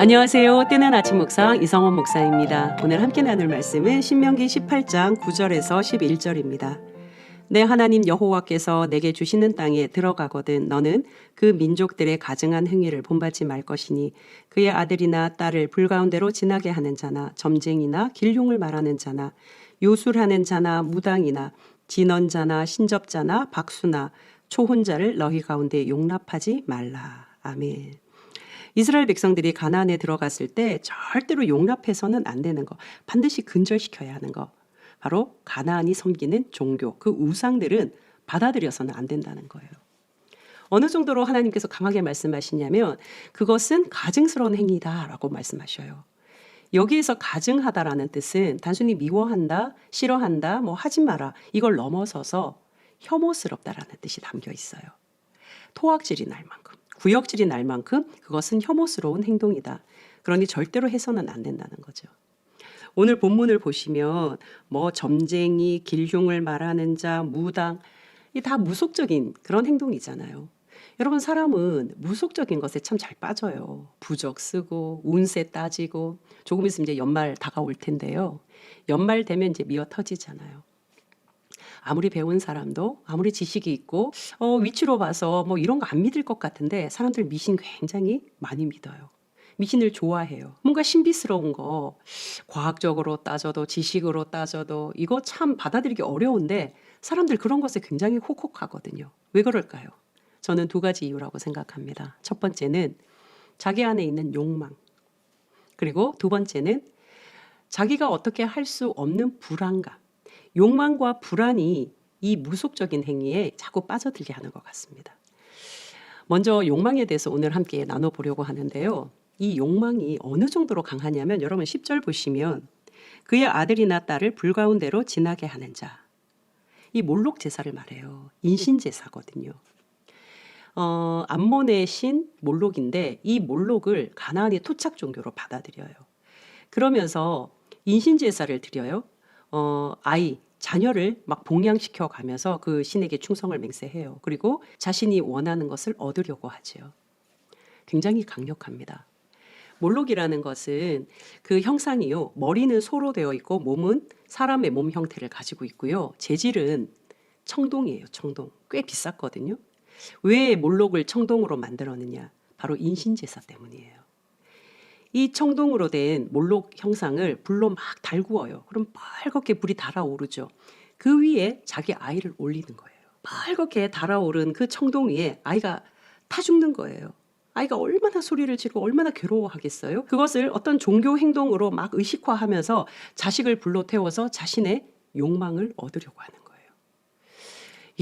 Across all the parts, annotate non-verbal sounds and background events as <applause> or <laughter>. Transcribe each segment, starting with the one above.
안녕하세요. 뜨는 아침 묵상 이성원 목사입니다. 오늘 함께 나눌 말씀은 신명기 18장 9절에서 11절입니다. 내 하나님 여호와께서 내게 주시는 땅에 들어가거든 너는 그 민족들의 가증한 행위를 본받지 말 것이니 그의 아들이나 딸을 불가운데로 지나게 하는 자나 점쟁이나 길흉을 말하는 자나 요술하는 자나 무당이나 진언자나 신접자나 박수나 초혼자를 너희 가운데 용납하지 말라. 아멘. 이스라엘 백성들이 가나안에 들어갔을 때 절대로 용납해서는 안 되는 거, 반드시 근절시켜야 하는 거. 바로 가나안이 섬기는 종교, 그 우상들은 받아들여서는 안 된다는 거예요. 어느 정도로 하나님께서 강하게 말씀하시냐면 그것은 가증스러운 행위다라고 말씀하셔요. 여기에서 가증하다라는 뜻은 단순히 미워한다, 싫어한다, 뭐 하지 마라 이걸 넘어서서 혐오스럽다라는 뜻이 담겨 있어요. 토악질이 날 만큼, 구역질이 날 만큼 그것은 혐오스러운 행동이다. 그러니 절대로 해서는 안 된다는 거죠. 오늘 본문을 보시면 뭐 점쟁이, 길흉을 말하는 자, 무당 이 다 무속적인 그런 행동이잖아요. 여러분 사람은 무속적인 것에 참 잘 빠져요. 부적 쓰고 운세 따지고 조금 있으면 이제 연말 다가올 텐데요. 연말 되면 이제 미어 터지잖아요. 아무리 배운 사람도 아무리 지식이 있고 어, 위치로 봐서 뭐 이런 거 안 믿을 것 같은데 사람들 미신 굉장히 많이 믿어요. 미신을 좋아해요. 뭔가 신비스러운 거 과학적으로 따져도 지식으로 따져도 이거 참 받아들이기 어려운데 사람들 그런 것에 굉장히 혹혹하거든요. 왜 그럴까요? 저는 두 가지 이유라고 생각합니다. 첫 번째는 자기 안에 있는 욕망. 그리고 두 번째는 자기가 어떻게 할 수 없는 불안감. 욕망과 불안이 이 무속적인 행위에 자꾸 빠져들게 하는 것 같습니다. 먼저 욕망에 대해서 오늘 함께 나눠보려고 하는데요. 이 욕망이 어느 정도로 강하냐면 여러분 10절 보시면 그의 아들이나 딸을 불가운데로 지나게 하는 자. 이 몰록 제사를 말해요. 인신 제사거든요. 어, 암몬의 신 몰록인데 이 몰록을 가나안의 토착 종교로 받아들여요. 그러면서 인신 제사를 드려요. 어, 아이 자녀를 막 봉양시켜 가면서 그 신에게 충성을 맹세해요. 그리고 자신이 원하는 것을 얻으려고 하지요. 굉장히 강력합니다. 몰록이라는 것은 그 형상이요. 머리는 소로 되어 있고 몸은 사람의 몸 형태를 가지고 있고요. 재질은 청동이에요. 청동. 꽤 비쌌거든요. 왜 몰록을 청동으로 만들었느냐? 바로 인신제사 때문이에요. 이 청동으로 된 몰록 형상을 불로 막 달구어요. 그럼 빨갛게 불이 달아오르죠. 그 위에 자기 아이를 올리는 거예요. 빨갛게 달아오른 그 청동 위에 아이가 타 죽는 거예요. 아이가 얼마나 소리를 지르고 얼마나 괴로워하겠어요? 그것을 어떤 종교 행동으로 막 의식화하면서 자식을 불로 태워서 자신의 욕망을 얻으려고 하는 거예요.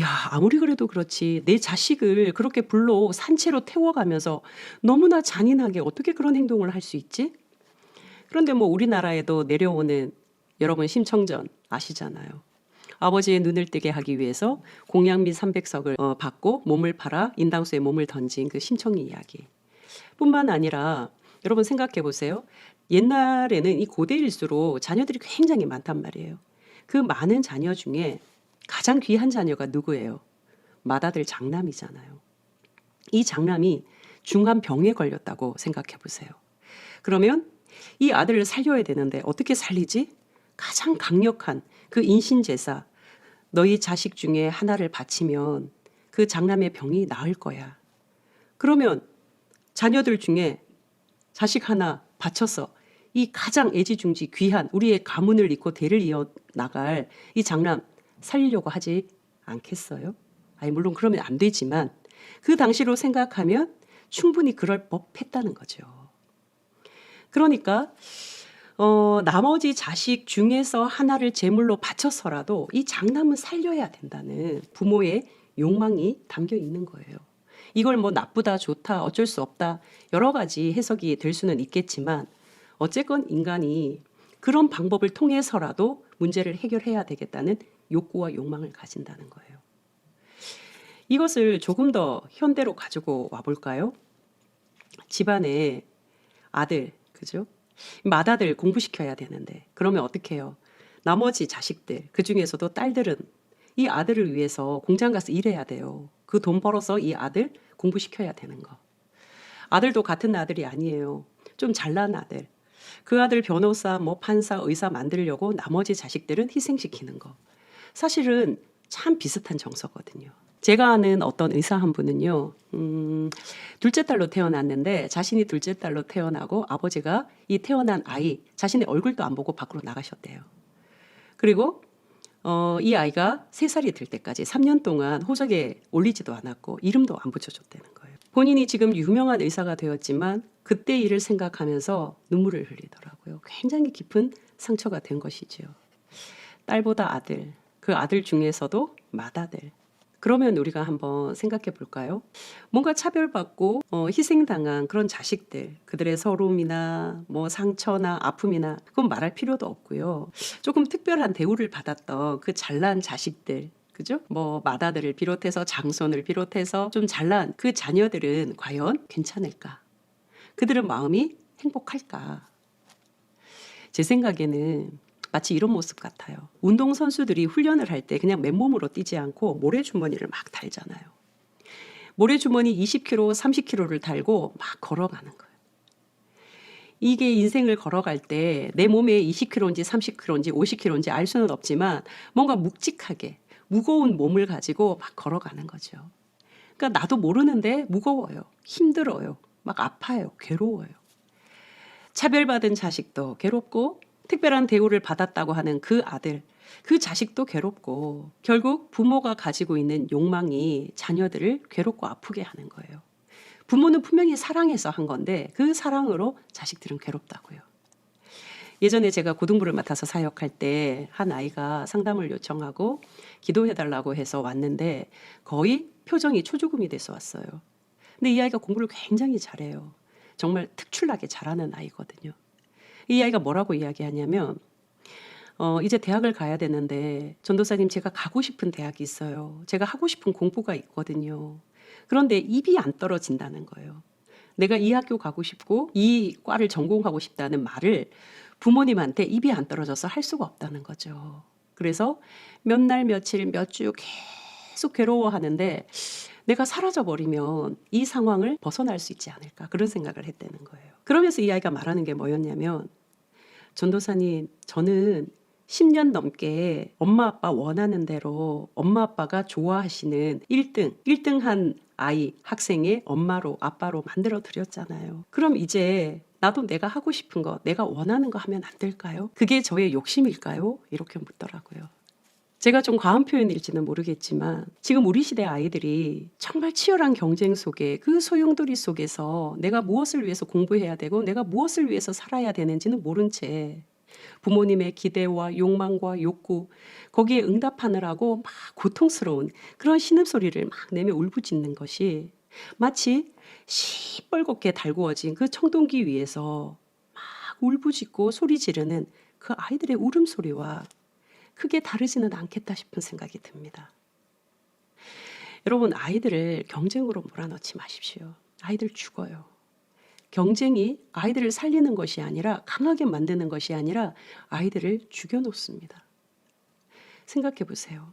야, 아무리 그래도 그렇지. 내 자식을 그렇게 불로 산채로 태워가면서 너무나 잔인하게 어떻게 그런 행동을 할 수 있지? 그런데 뭐 우리나라에도 내려오는 여러분 심청전 아시잖아요. 아버지의 눈을 뜨게 하기 위해서 공양미 300석을 어, 받고 몸을 팔아 인당수에 몸을 던진 그 심청이 이야기. 뿐만 아니라 여러분 생각해 보세요. 옛날에는 이 고대 일수록 자녀들이 굉장히 많단 말이에요. 그 많은 자녀 중에 가장 귀한 자녀가 누구예요? 맏아들 장남이잖아요. 이 장남이 중한 병에 걸렸다고 생각해 보세요. 그러면 이 아들을 살려야 되는데 어떻게 살리지? 가장 강력한 그 인신제사, 너희 자식 중에 하나를 바치면 그 장남의 병이 나을 거야. 그러면 자녀들 중에 자식 하나 바쳐서 이 가장 애지중지 귀한 우리의 가문을 잇고 대를 이어 나갈 이 장남 살리려고 하지 않겠어요? 아니 물론 그러면 안 되지만 그 당시로 생각하면 충분히 그럴 법했다는 거죠. 그러니까 어, 나머지 자식 중에서 하나를 제물로 바쳐서라도 이 장남은 살려야 된다는 부모의 욕망이 담겨 있는 거예요. 이걸 뭐 나쁘다, 좋다, 어쩔 수 없다, 여러 가지 해석이 될 수는 있겠지만, 어쨌건 인간이 그런 방법을 통해서라도 문제를 해결해야 되겠다는 욕구와 욕망을 가진다는 거예요. 이것을 조금 더 현대로 가지고 와볼까요? 집안에 아들, 그죠? 맏아들 공부시켜야 되는데 그러면 어떻게 해요? 나머지 자식들 그 중에서도 딸들은 이 아들을 위해서 공장 가서 일해야 돼요. 그 돈 벌어서 이 아들 공부시켜야 되는 거. 아들도 같은 아들이 아니에요. 좀 잘난 아들. 그 아들 변호사, 뭐 판사, 의사 만들려고 나머지 자식들은 희생시키는 거. 사실은 참 비슷한 정서거든요. 제가 아는 어떤 의사 한 분은요, 음, 둘째 딸로 태어났는데 자신이 둘째 딸로 태어나고 아버지가 이 태어난 아이 자신의 얼굴도 안 보고 밖으로 나가셨대요. 그리고 어, 이 아이가 세살이될 때까지 3년 동안 호적에 올리지도 않았고 이름도 안 붙여줬다는 거예요. 본인이 지금 유명한 의사가 되었지만 그때 일을 생각하면서 눈물을 흘리더라고요. 굉장히 깊은 상처가 된 것이지요. 딸보다 아들, 그 아들 중에서도 맏아들. 그러면 우리가 한번 생각해 볼까요? 뭔가 차별받고 어, 희생당한 그런 자식들, 그들의 서러움이나 뭐 상처나 아픔이나 그건 말할 필요도 없고요. 조금 특별한 대우를 받았던 그 잘난 자식들, 그죠? 뭐 맏아들을 비롯해서 장손을 비롯해서 좀 잘난 그 자녀들은 과연 괜찮을까? 그들은 마음이 행복할까? 제 생각에는 마치 이런 모습 같아요. 운동 선수들이 훈련을 할 때 그냥 맨몸으로 뛰지 않고 모래 주머니를 막 달잖아요. 모래 주머니 20kg, 30kg를 달고 막 걸어가는 거예요. 이게 인생을 걸어갈 때 내 몸에 20kg인지 30kg인지 50kg인지 알 수는 없지만 뭔가 묵직하게 무거운 몸을 가지고 막 걸어가는 거죠. 그러니까 나도 모르는데 무거워요. 힘들어요. 막 아파요. 괴로워요. 차별받은 자식도 괴롭고 특별한 대우를 받았다고 하는 그 아들, 그 자식도 괴롭고 결국 부모가 가지고 있는 욕망이 자녀들을 괴롭고 아프게 하는 거예요. 부모는 분명히 사랑해서 한 건데 그 사랑으로 자식들은 괴롭다고요. 예전에 제가 고등부를 맡아서 사역할 때 한 아이가 상담을 요청하고 기도해달라고 해서 왔는데 거의 표정이 초조금이 돼서 왔어요. 근데 이 아이가 공부를 굉장히 잘해요. 정말 특출나게 잘하는 아이거든요. 이 아이가 뭐라고 이야기하냐면 어, 이제 대학을 가야 되는데 전도사님 제가 가고 싶은 대학이 있어요. 제가 하고 싶은 공부가 있거든요. 그런데 입이 안 떨어진다는 거예요. 내가 이 학교 가고 싶고 이 과를 전공하고 싶다는 말을 부모님한테 입이 안 떨어져서 할 수가 없다는 거죠. 그래서 몇 날 며칠 몇 주 계속 괴로워하는데 내가 사라져 버리면 이 상황을 벗어날 수 있지 않을까 그런 생각을 했다는 거예요. 그러면서 이 아이가 말하는 게 뭐였냐면 전도사님 저는 10년 넘게 엄마 아빠 원하는 대로 엄마 아빠가 좋아하시는 1등, 1등 한 아이, 학생의 엄마로 아빠로 만들어 드렸잖아요. 그럼 이제 나도 내가 하고 싶은 거, 내가 원하는 거 하면 안 될까요? 그게 저의 욕심일까요? 이렇게 묻더라고요. 제가 좀 과한 표현일지는 모르겠지만 지금 우리 시대 아이들이 정말 치열한 경쟁 속에 그 소용돌이 속에서 내가 무엇을 위해서 공부해야 되고 내가 무엇을 위해서 살아야 되는지는 모른 채 부모님의 기대와 욕망과 욕구 거기에 응답하느라고 막 고통스러운 그런 신음소리를 막 내며 울부짖는 것이 마치 시뻘겋게 달구어진 그 청동기 위에서 막 울부짖고 소리 지르는 그 아이들의 울음소리와 크게 다르지는 않겠다 싶은 생각이 듭니다. 여러분 아이들을 경쟁으로 몰아넣지 마십시오. 아이들 죽어요. 경쟁이 아이들을 살리는 것이 아니라 강하게 만드는 것이 아니라 아이들을 죽여놓습니다. 생각해 보세요.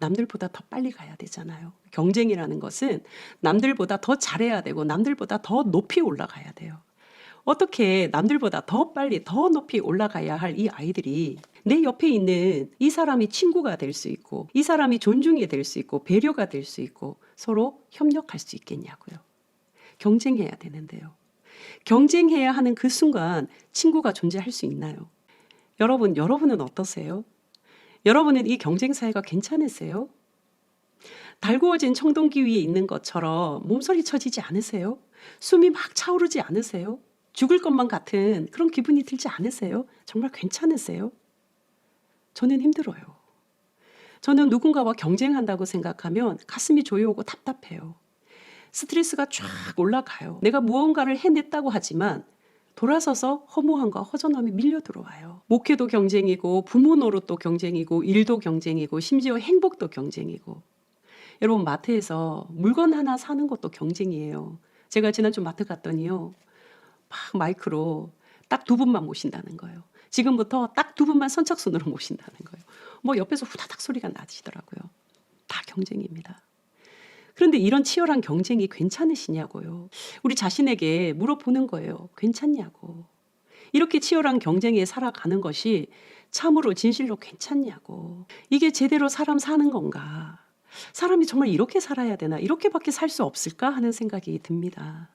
남들보다 더 빨리 가야 되잖아요. 경쟁이라는 것은 남들보다 더 잘해야 되고 남들보다 더 높이 올라가야 돼요. 어떻게 남들보다 더 빨리 더 높이 올라가야 할 이 아이들이 내 옆에 있는 이 사람이 친구가 될 수 있고 이 사람이 존중이 될 수 있고 배려가 될 수 있고 서로 협력할 수 있겠냐고요. 경쟁해야 되는데요. 경쟁해야 하는 그 순간 친구가 존재할 수 있나요? 여러분, 여러분은 어떠세요? 여러분은 이 경쟁 사회가 괜찮으세요? 달구어진 청동기 위에 있는 것처럼 몸서리 쳐지지 않으세요? 숨이 막 차오르지 않으세요? 죽을 것만 같은 그런 기분이 들지 않으세요? 정말 괜찮으세요? 저는 힘들어요. 저는 누군가와 경쟁한다고 생각하면 가슴이 조여오고 답답해요. 스트레스가 쫙 올라가요. 내가 무언가를 해냈다고 하지만 돌아서서 허무함과 허전함이 밀려 들어와요. 목회도 경쟁이고 부모 노릇도 경쟁이고 일도 경쟁이고 심지어 행복도 경쟁이고 여러분 마트에서 물건 하나 사는 것도 경쟁이에요. 제가 지난주 마트 갔더니요. 막 마이크로 딱 두 분만 모신다는 거예요. 지금부터 딱 두 분만 선착순으로 <laughs> 모신다는 거예요. 뭐 옆에서 후다닥 소리가 나시더라고요. 다 경쟁입니다. 그런데 이런 치열한 경쟁이 괜찮으시냐고요. 우리 자신에게 물어보는 거예요. 괜찮냐고. 이렇게 치열한 경쟁에 살아가는 것이 참으로 진실로 괜찮냐고. 이게 제대로 사람 사는 건가? 사람이 정말 이렇게 살아야 되나? 이렇게밖에 살 수 없을까? 하는 생각이 듭니다.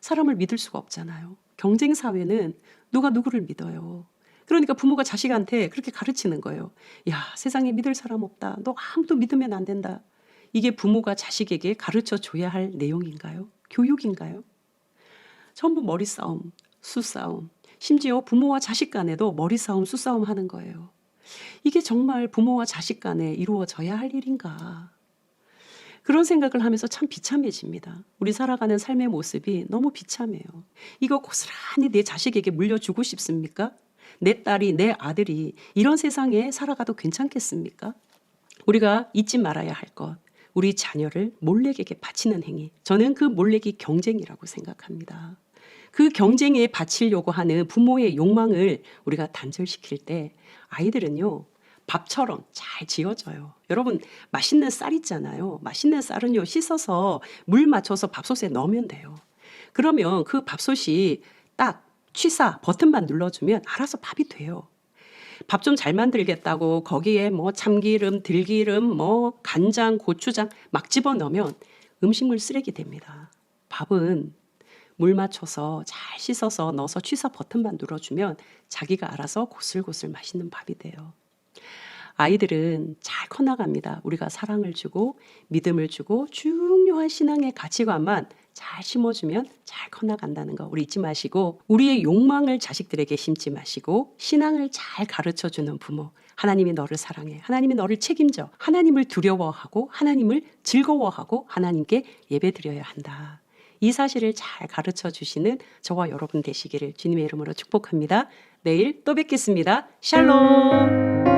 사람을 믿을 수가 없잖아요. 경쟁 사회는 누가 누구를 믿어요. 그러니까 부모가 자식한테 그렇게 가르치는 거예요. 야, 세상에 믿을 사람 없다. 너 아무도 믿으면 안 된다. 이게 부모가 자식에게 가르쳐 줘야 할 내용인가요? 교육인가요? 전부 머리 싸움, 수 싸움, 심지어 부모와 자식 간에도 머리 싸움, 수 싸움 하는 거예요. 이게 정말 부모와 자식 간에 이루어져야 할 일인가? 그런 생각을 하면서 참 비참해집니다. 우리 살아가는 삶의 모습이 너무 비참해요. 이거 고스란히 내 자식에게 물려주고 싶습니까? 내 딸이, 내 아들이 이런 세상에 살아가도 괜찮겠습니까? 우리가 잊지 말아야 할 것. 우리 자녀를 몰래에게 바치는 행위. 저는 그 몰래기 경쟁이라고 생각합니다. 그 경쟁에 바치려고 하는 부모의 욕망을 우리가 단절시킬 때 아이들은요, 밥처럼 잘 지어져요. 여러분, 맛있는 쌀 있잖아요. 맛있는 쌀은요, 씻어서 물 맞춰서 밥솥에 넣으면 돼요. 그러면 그 밥솥이 딱 취사 버튼만 눌러주면 알아서 밥이 돼요. 밥 좀 잘 만들겠다고 거기에 뭐 참기름, 들기름, 뭐 간장, 고추장 막 집어 넣으면 음식물 쓰레기 됩니다. 밥은 물 맞춰서 잘 씻어서 넣어서 취사 버튼만 눌러주면 자기가 알아서 고슬고슬 맛있는 밥이 돼요. 아이들은 잘 커나갑니다. 우리가 사랑을 주고 믿음을 주고 중요한 신앙의 가치관만 잘 심어주면 잘 커나간다는 거 우리 잊지 마시고 우리의 욕망을 자식들에게 심지 마시고 신앙을 잘 가르쳐 주는 부모 하나님이 너를 사랑해 하나님이 너를 책임져 하나님을 두려워하고 하나님을 즐거워하고 하나님께 예배드려야 한다. 이 사실을 잘 가르쳐 주시는 저와 여러분 되시기를 주님의 이름으로 축복합니다. 내일 또 뵙겠습니다. 샬롬.